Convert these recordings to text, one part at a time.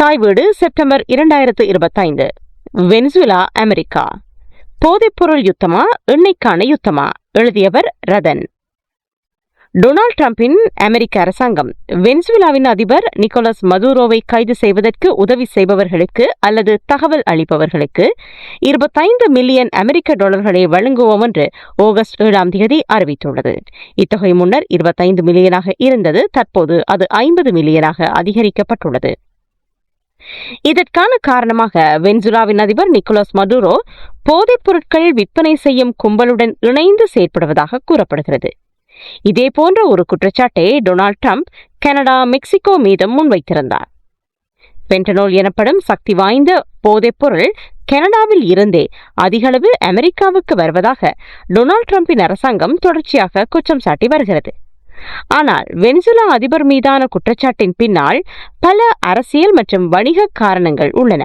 தாய் வீடு செப்டம்பர் இரண்டாயிரத்து இருபத்தைந்து. Venezuela America. போதைப்பொருள் யுத்தமா எண்ணெய்க்கான யுத்தமா? எழுதியவர் ரதன். டொனால்ட் டிரம்பின் அமெரிக்க அரசாங்கம். வெனிசுலாவின் அதிபர் நிக்கோலஸ் மதுரோவை கைது செய்வதற்கு உதவி செய்பவர்களுக்கு அல்லது தகவல் அளிப்பவர்களுக்கு இருபத்தைந்து மில்லியன் அமெரிக்க டாலர்களை வழங்குவோம் என்று ஆகஸ்ட் ஏழாம் தேதி அறிவித்துள்ளது. இத்தொகை முன்னர் இருபத்தைந்து மில்லியனாக இருந்தது தற்போது அது ஐம்பது மில்லியனாக அதிகரிக்கப்பட்டுள்ளது. இதற்கான காரணமாக வெனிசுலாவின் அதிபர் நிக்கோலஸ் மதுரோ போதைப் பொருட்கள் விற்பனை செய்யும் கும்பலுடன் இணைந்து செயற்படுவதாக கூறப்படுகிறது. இதே போன்ற ஒரு குற்றச்சாட்டை டொனால்ட் ட்ரம்ப் கனடா மெக்சிகோ மீதும் முன்வைத்திருந்தார். பென்டனோல் எனப்படும் சக்தி வாய்ந்த போதைப்பொருள் கனடாவில் இருந்தே அதிகளவு அமெரிக்காவுக்கு வருவதாக டொனால்ட் ட்ரம்பின் அரசாங்கம் தொடர்ச்சியாக குற்றம் சாட்டி வருகிறது. ஆனால் வெனிசுலா அதிபர் மீதான குற்றச்சாட்டின் பின்னால் பல அரசியல் மற்றும் வணிக காரணங்கள் உள்ளன.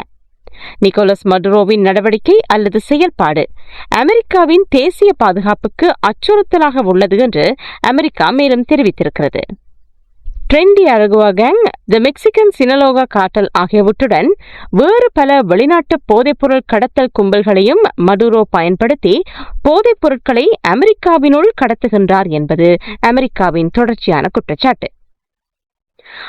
நிக்கோலஸ் மடுரோவின் நடவடிக்கை அல்லது செயல்பாடு அமெரிக்காவின் தேசிய பாதுகாப்புக்கு அச்சுறுத்தலாக உள்ளது என்று அமெரிக்கா மேலும் தெரிவித்திருக்கிறது. Tren de Aragua gang the Mexican Sinaloa cartel ஆகியவற்றுடன் வேறு பல வெளிநாட்டு போதைப்பொருள் கடத்தல் கும்பல்களையும் மடுரோ பயன்படுத்தி போதைப் பொருட்களை அமெரிக்காவினுள் கடத்துகின்றார் என்பது அமெரிக்காவின் தொடர்ச்சியான குற்றச்சாட்டு.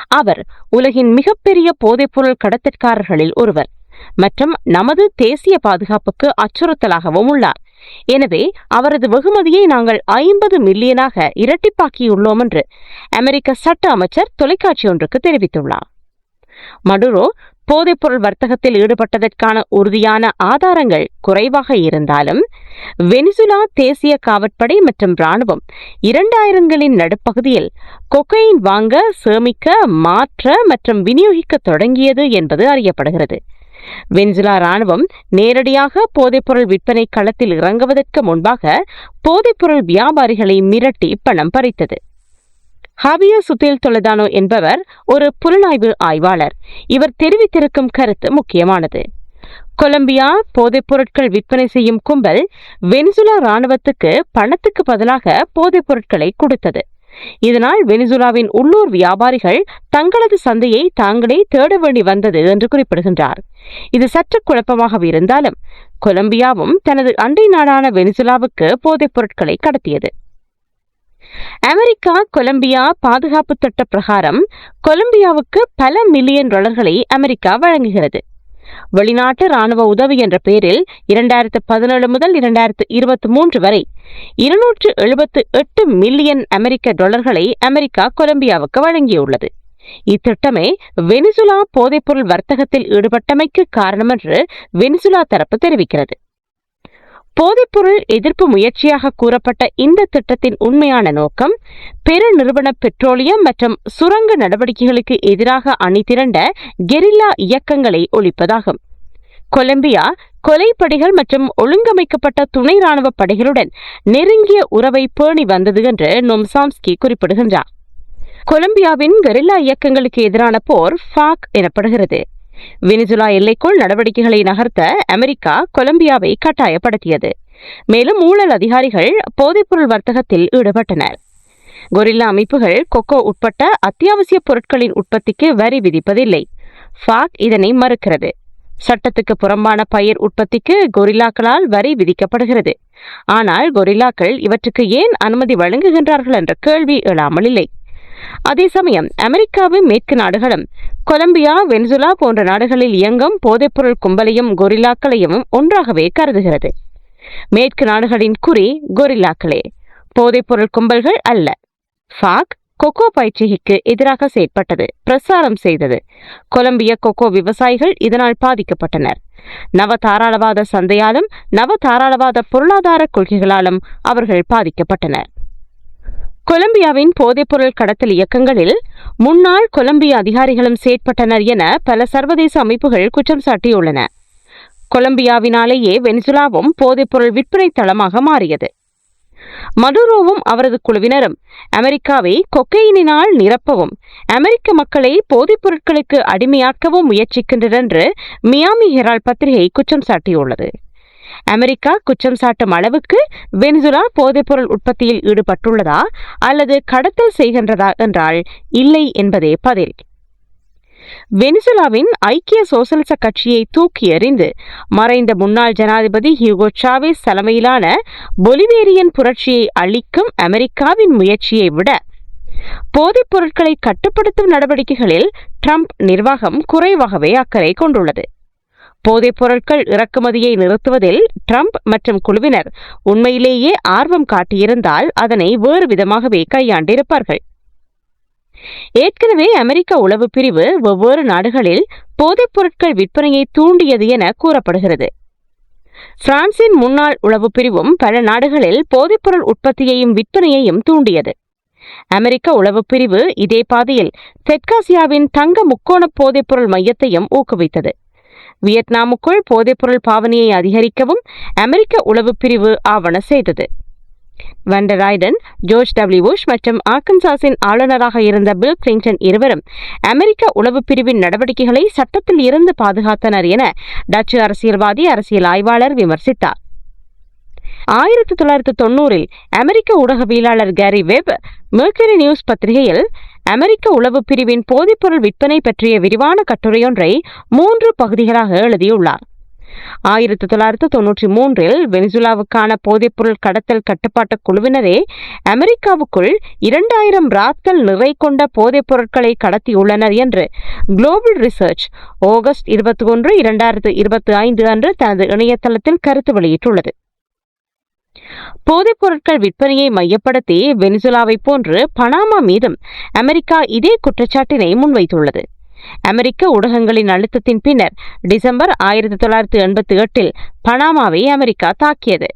அவர் உலகின் மிகப்பெரிய போதைப்பொருள் கடத்தற்காரர்களில் ஒருவர் மற்றும் நமது தேசிய பாதுகாப்புக்கு அச்சுறுத்தலாகவும் உள்ளார். எனவே அவரது வெகுமதியை நாங்கள் ஐம்பது மில்லியனாக இரட்டிப்பாக்கியுள்ளோம் என்று அமெரிக்க சட்ட அமைச்சர் தொலைக்காட்சி ஒன்றுக்கு தெரிவித்துள்ளார். மடுரோ போதைப்பொருள் வர்த்தகத்தில் ஈடுபட்டதற்கான உறுதியான ஆதாரங்கள் குறைவாக இருந்தாலும் வெனிசுலா தேசிய காவற்படை மற்றும் ராணுவம் இரண்டாயிரங்களின் நடுப்பகுதியில் கொக்கையின் வாங்க சேமிக்க மாற்ற மற்றும் விநியோகிக்க தொடங்கியது என்பது அறியப்படுகிறது. வெனிசுலா ராணுவம் நேரடியாக போதைப்பொருள் விற்பனை களத்தில் இறங்குவதற்கு முன்பாக போதைப்பொருள் வியாபாரிகளை மிரட்டி பணம் பறித்தது. ஹாபியோ சுத்தேல் தொலதானோ என்பவர் ஒரு புலனாய்வு ஆய்வாளர். இவர் தெரிவித்திருக்கும் கருத்து முக்கியமானது. கொலம்பியா போதைப் பொருட்கள் விற்பனை செய்யும் கும்பல் வெனிசுலா ராணுவத்துக்கு பணத்துக்கு பதிலாக போதைப் பொருட்களை கொடுத்தது. இதனால் வெனிசுலாவின் உள்ளூர் வியாபாரிகள் தங்களது சந்தையை தாங்களே தேட வேண்டி வந்தது என்று குறிப்பிடுகின்றார். இது சற்று குழப்பமாக இருந்தாலும் கொலம்பியாவும் தனது அண்டை நாடான வெனிசுலாவுக்கு போதைப் பொருட்களை கடத்தியது. அமெரிக்கா கொலம்பியா பாதுகாப்பு திட்ட பிரகாரம் கொலம்பியாவுக்கு பல மில்லியன் டாலர்களை அமெரிக்கா வழங்குகிறது. வெளிநாட்டு ராணுவ உதவி என்ற பெயரில் இரண்டாயிரத்து பதினேழு முதல் இரண்டாயிரத்து இருபத்தி மூன்று வரை இருநூற்று எழுபத்து எட்டு மில்லியன் அமெரிக்க டாலர்களை அமெரிக்கா கொலம்பியாவுக்கு வழங்கியுள்ளது. இத்திட்டமே வெனிசுலா போதைப்பொருள் வர்த்தகத்தில் ஈடுபட்டமைக்கு காரணம் என்று வெனிசுலா தரப்பு தெரிவிக்கிறது. போதைப்பொருள் எதிர்ப்பு முயற்சியாக கூறப்பட்ட இந்த திட்டத்தின் உண்மையான நோக்கம் பெரு நிறுவன பெட்ரோலியம் மற்றும் சுரங்க நடவடிக்கைகளுக்கு எதிராக அணிதிரண்ட கெரில்லா இயக்கங்களை ஒழிப்பதாகும். கொலம்பியா கொலைப்படைகள் மற்றும் ஒழுங்கமைக்கப்பட்ட துணை ராணுவ படைகளுடன் நெருங்கிய உறவை பேணி வந்தது என்று நொம்சாம்ஸ்கி குறிப்பிடுகின்றார். கொலம்பியாவின் கெரில்லா இயக்கங்களுக்கு எதிரான போர் ஃபாக் எனப்படுகிறது. வெனிசுலா எல்லைக்குள் நடவடிக்கைகளை நகர்த்த அமெரிக்கா கொலம்பியாவை கட்டாயப்படுத்தியது. மேலும் ஊழல் அதிகாரிகள் போதைப்பொருள் வர்த்தகத்தில் ஈடுபட்டனர். கொரில்லா அமைப்புகள் கொக்கோ உட்பட்ட அத்தியாவசிய பொருட்களின் உற்பத்திக்கு வரி விதிப்பதில்லை. ஃபாக் இதனை மறுக்கிறது. சட்டத்துக்கு புறம்பான பயிர் உற்பத்திக்கு கொரில்லாக்களால் வரி விதிக்கப்படுகிறது. ஆனால் கொரில்லாக்கள் இவற்றுக்கு ஏன் அனுமதி வழங்குகின்றார்கள் என்ற கேள்வி எழாமல் இல்லை. அதே சமயம் அமெரிக்காவின் மேற்கு நாடுகளும் கொலம்பியா வெனிசுலா போன்ற நாடுகளில் இயங்கும் போதைப்பொருள் கும்பலையும் கொரில்லாக்களையும் ஒன்றாகவே கருதுகிறது. மேற்கு நாடுகளின் குறி கொரில்லாக்களே போதைப்பொருள் கும்பல்கள் அல்ல. ஃபாக் கொக்கோ பயிற்சிக்கு எதிராக செயற்பட்டது பிரசாரம் செய்தது. கொலம்பிய கொக்கோ விவசாயிகள் இதனால் பாதிக்கப்பட்டனர். நவ தாராளவாத சந்தையாலும் நவ தாராளவாத பொருளாதார கொள்கைகளாலும் அவர்கள் பாதிக்கப்பட்டனர். கொலம்பியாவின் போதைப்பொருள் கடத்தல் இயக்கங்களில் முன்னாள் கொலம்பிய அதிகாரிகளும் செயற்பட்டனர் என பல சர்வதேச அமைப்புகள் குற்றம் சாட்டியுள்ளன. கொலம்பியாவினாலேயே வெனிசுலாவும் போதைப்பொருள் விற்பனை தளமாக மாறியது. மடுரோவும் அவரது குழுவினரும் அமெரிக்காவை கொக்கையினால் நிரப்பவும் அமெரிக்க மக்களை போதைப் பொருட்களுக்கு அடிமையாக்கவும் முயற்சிக்கின்றனர் என்று மியாமி ஹெரால்ட் பத்திரிகை குற்றம் சாட்டியுள்ளது. அமெரிக்கா குற்றம் சாட்டும் அளவுக்கு வெனிசுலா போதைப்பொருள் உற்பத்தியில் ஈடுபட்டுள்ளதா அல்லது கடத்தல் செய்கின்றதா என்றால் இல்லை என்பதே பதில். வெனிசுலாவின் ஐக்கிய சோசலிச கட்சியை தூக்கி எறிந்து மறைந்த முன்னாள் ஜனாதிபதி ஹியூகோ சாவேஸ் தலைமையிலான பொலிவேரியன் புரட்சியை அளிக்கும் அமெரிக்காவின் முயற்சியை விட போதைப் பொருட்களை கட்டுப்படுத்தும் நடவடிக்கைகளில் ட்ரம்ப் நிர்வாகம் குறைவாகவே அக்கறை கொண்டுள்ளது. போதைப் பொருட்கள் இறக்குமதியை நிறுத்துவதில் ட்ரம்ப் மற்றும் குழுவினர் உண்மையிலேயே ஆர்வம் காட்டியிருந்தால் அதனை வேறு விதமாகவே கையாண்டிருப்பார்கள். ஏற்கனவே அமெரிக்க உளவு பிரிவு வெவ்வேறு நாடுகளில் போதைப் பொருட்கள் விற்பனையை தூண்டியது என கூறப்படுகிறது. பிரான்சின் முன்னாள் உளவு பிரிவும் பல நாடுகளில் போதைப்பொருள் உற்பத்தியையும் விற்பனையையும் தூண்டியது. அமெரிக்க உளவு பிரிவு இதே பாதையில் தெற்காசியாவின் தங்க முக்கோண போதைப்பொருள் மையத்தையும் ஊக்குவித்தது. வியட்நாமுக்குள் போதைப்பொருள் பாவனையை அதிகரிக்கவும் அமெரிக்க உளவு பிரிவு ஆவண செய்தது. வண்டராய்டன் ஜோர்ஜ் டபிள்யூ புஷ் மற்றும் ஆர்கன்சாஸின் ஆளுநராக இருந்த பில் கிளின்டன் இருவரும் அமெரிக்க உளவு பிரிவின் நடவடிக்கைகளை சட்டத்தில் இருந்து பாதுகாத்தனர் என டச்சு அரசியல்வாதி அரசியல் ஆய்வாளர் விமர்சித்தார். ஆயிரத்தி தொள்ளாயிரத்தி தொன்னூறில் அமெரிக்க ஊடகவியலாளர் கேரி வெப் மெர்க்கரி நியூஸ் பத்திரிகையில் அமெரிக்க உளவு பிரிவின் போதைப்பொருள் விற்பனை பற்றிய விரிவான கட்டுரையொன்றை மூன்று பகுதிகளாக எழுதியுள்ளார். ஆயிரத்தி தொள்ளாயிரத்து தொன்னூற்றி மூன்றில் வெனிசுலாவுக்கான போதைப்பொருள் கடத்தல் கட்டுப்பாட்டு குழுவினரே அமெரிக்காவுக்குள் இரண்டாயிரம் ராத்தல் நிறை கொண்ட போதைப் பொருட்களை கடத்தியுள்ளனர் என்று குளோபல் ரிசர்ச் ஆகஸ்ட் இருபத்தி ஒன்று இரண்டாயிரத்து இருபத்தி ஐந்து அன்று தனது இணையதளத்தில் கருத்து வெளியிட்டுள்ளது. போதைப் பொருட்கள் விற்பனையை மையப்படுத்தி வெனிசுலாவை போன்று பனாமா மீதும் அமெரிக்கா இதே குற்றச்சாட்டினை முன்வைத்துள்ளது. அமெரிக்க ஊடகங்களின் அழுத்தத்தின் பின்னர் டிசம்பர் ஆயிரத்தி தொள்ளாயிரத்தி எண்பத்தி எட்டில் பனாமாவை அமெரிக்கா தாக்கியது.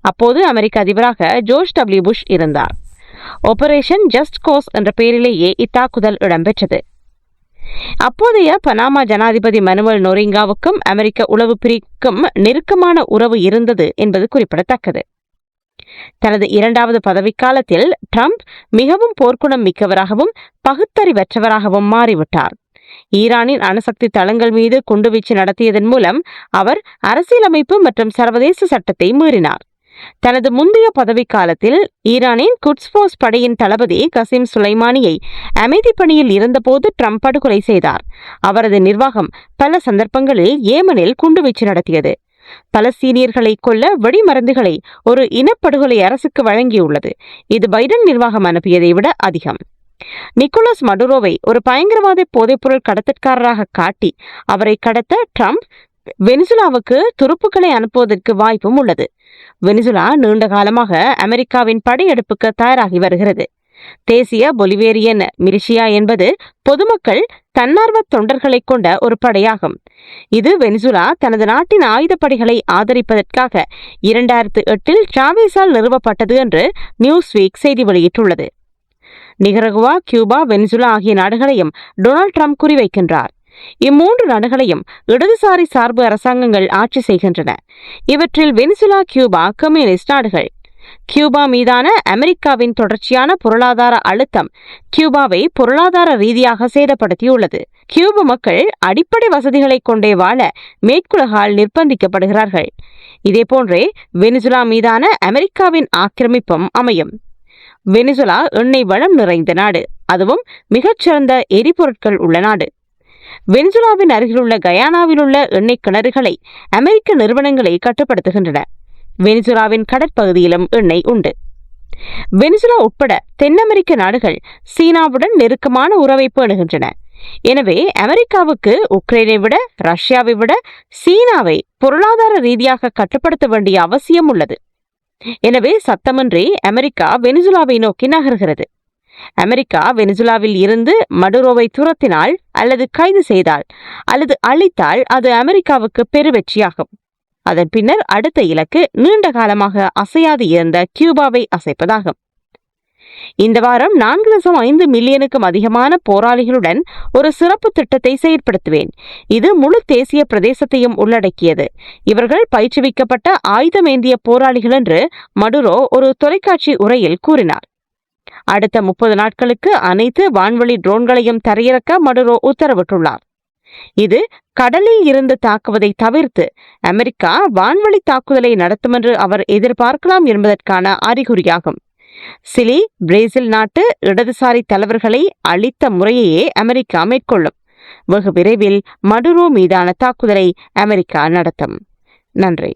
அப்போது அமெரிக்க அதிபராக ஜோர்ஜ் டபிள்யூ புஷ் இருந்தார். ஆபரேஷன் ஜஸ்ட் கோஸ் என்ற பெயரிலேயே இத்தாக்குதல் இடம்பெற்றது. அப்போதைய பனாமா ஜனாதிபதி மனுவல் நொரிங்காவுக்கும் அமெரிக்க உளவு பிரிக்கும் நெருக்கமான உறவு இருந்தது என்பது குறிப்பிடத்தக்கது. தனது இரண்டாவது பதவிக்காலத்தில் ட்ரம்ப் மிகவும் போர்க்குணம் மிக்கவராகவும் பகுத்தறிவற்றவராகவும் மாறிவிட்டார். ஈரானின் அணுசக்தி தளங்கள் மீது குண்டுவீச்சு நடத்தியதன் மூலம் அவர் அரசியலமைப்பு மற்றும் சர்வதேச சட்டத்தை மீறினார். தனது முந்தைய பதவிக்காலத்தில் ஈரானின் குட்ஸ்போஸ் படையின் தளபதி கசிம் சுலைமானியை அமைதி பணியில் இருந்தபோது ட்ரம்ப் படுகொலை செய்தார். அவரது நிர்வாகம் பல சந்தர்ப்பங்களில் ஏமனில் குண்டுவீச்சு நடத்தியது. பலஸ்தீனியர்களை கொல்ல வெடிமருந்துகளை ஒரு இனப்படுகொலை அரசுக்கு வழங்கியுள்ளது. இது பைடன் நிர்வாகம் அனுப்பியதை விட அதிகம். நிக்கோலஸ் மடுரோவை ஒரு பயங்கரவாத போதைப்பொருள் கடத்தற்காரராக காட்டி அவரை கடத்த ட்ரம்ப் வெனிசுலாவுக்கு துருப்புக்களை அனுப்புவதற்கு வாய்ப்பும் உள்ளது. வெனிசுலா நீண்ட காலமாக அமெரிக்காவின் படையெடுப்புக்கு தயாராகி வருகிறது. தேசிய பொலிவேரியன் மிரிஷியா என்பது பொதுமக்கள் தன்னார்வ தொண்டர்களை கொண்ட ஒரு படையாகும். இது வெனிசுலா தனது நாட்டின் ஆயுதப்படைகளை ஆதரிப்பதற்காக இரண்டாயிரத்து எட்டில் சாவேஸால் நிறுவப்பட்டது என்று நியூஸ் வீக் செய்தி வெளியிட்டுள்ளது. நிகரகுவா கியூபா வெனிசுலா ஆகிய நாடுகளையும் டொனால்ட் ட்ரம்ப் குறிவைக்கின்றார். இம்மூன்று நாடுகளையும் இடதுசாரி சார்பு அரசாங்கங்கள் ஆட்சி செய்கின்றன. இவற்றில் வெனிசுலா கியூபா கம்யூனிஸ்ட் நாடுகள். கியூபா மீதான அமெரிக்காவின் தொடர்ச்சியான பொருளாதார அழுத்தம் கியூபாவை பொருளாதார ரீதியாக சேதப்படுத்தியுள்ளது. கியூப மக்கள் அடிப்படை வசதிகளை கொண்டே வாழ மேற்குலகால் நிர்பந்திக்கப்படுகிறார்கள். இதேபோன்றே வெனிசுலா மீதான அமெரிக்காவின் ஆக்கிரமிப்பும் அமையும். வெனிசுலா எண்ணெய் வளம் நிறைந்த நாடு. அதுவும் மிகச்சிறந்த எரிபொருட்கள் உள்ள நாடு. வெனிசுலாவின் அருகிலுள்ள கயானாவில் உள்ள எண்ணெய் கிணறுகளை அமெரிக்க நிறுவனங்களை கட்டுப்படுத்துகின்றன. வெனிசுலாவின் கடற்பகுதியிலும் எண்ணெய் உண்டு. வெனிசுலா உட்பட தென் அமெரிக்க நாடுகள் சீனாவுடன் நெருக்கமான உறவை பேணுகின்றன. எனவே அமெரிக்காவுக்கு உக்ரைனை விட ரஷ்யாவை விட சீனாவை பொருளாதார ரீதியாக கட்டுப்படுத்த வேண்டிய அவசியம் உள்ளது. எனவே சத்தமின்றி அமெரிக்கா வெனிசுலாவை நோக்கி நகர்கிறது. அமெரிக்கா வெனிசுலாவில் இருந்து மடுரோவை துரத்தினால் அல்லது கைது செய்தால் அல்லது அழித்தால் அது அமெரிக்காவுக்கு பெருவெற்றியாகும். அதன் பின்னர் அடுத்த இலக்கு நீண்ட காலமாக அசையாது இருந்த கியூபாவை அசைப்பதாகும். இந்த வாரம் நான்கு தசம் ஐந்து மில்லியனுக்கும் அதிகமான போராளிகளுடன் ஒரு சிறப்பு திட்டத்தை செயற்படுத்துவேன். இது முழு தேசிய பிரதேசத்தையும் உள்ளடக்கியது. இவர்கள் பயிற்றுவிக்கப்பட்ட ஆயுதமேந்திய போராளிகள் என்று மடுரோ ஒரு தொலைக்காட்சி உரையில் கூறினார். அடுத்த முப்பது நாட்களுக்கு அனைத்து வான்வழி ட்ரோன்களையும் தரையிறக்க மடுரோ உத்தரவிட்டுள்ளார். இது கடலில் இருந்து தாக்குவதை தவிர்த்து அமெரிக்கா வான்வழி தாக்குதலை நடத்தும் என்று அவர் எதிர்பார்க்கலாம் என்பதற்கான அறிகுறியாகும். சிலி பிரேசில் நாட்டு இடதுசாரி தலைவர்களை அளித்த முறையையே அமெரிக்கா மேற்கொள்ளும். வெகு விரைவில் மடுரோ மீதான தாக்குதலை அமெரிக்கா நடத்தும். நன்றி.